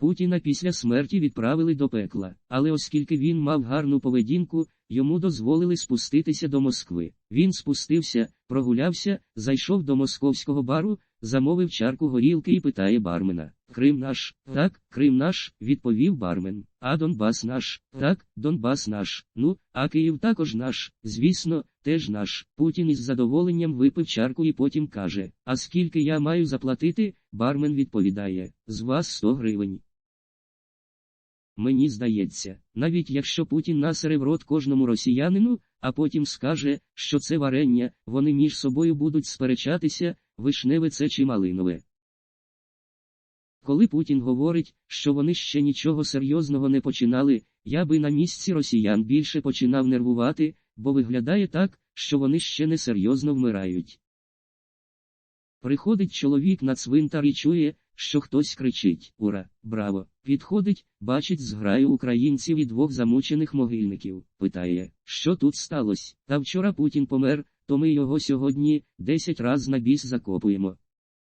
Путіна після смерті відправили до пекла, але оскільки він мав гарну поведінку, йому дозволили спуститися до Москви. Він спустився, прогулявся, зайшов до московського бару, замовив чарку горілки і питає бармена: Крим наш, так, Крим наш, відповів бармен. А Донбас наш, так, Донбас наш. Ну, а Київ також наш, звісно, теж наш. Путін із задоволенням випив чарку і потім каже: А скільки я маю заплатити? Бармен відповідає: З вас 100 гривень. Мені здається, навіть якщо Путін насерив рот кожному росіянину, а потім скаже, що це варення, вони між собою будуть сперечатися, вишневе це чи малинове. Коли Путін говорить, що вони ще нічого серйозного не починали, я би на місці росіян більше починав нервувати, бо виглядає так, що вони ще не серйозно вмирають. Приходить чоловік на цвинтар і чує, що хтось кричить Ура, браво! Підходить, бачить зграю українців і двох замучених могильників. Питає, що тут сталося? Та вчора Путін помер, то ми його сьогодні десять раз на біс закопуємо.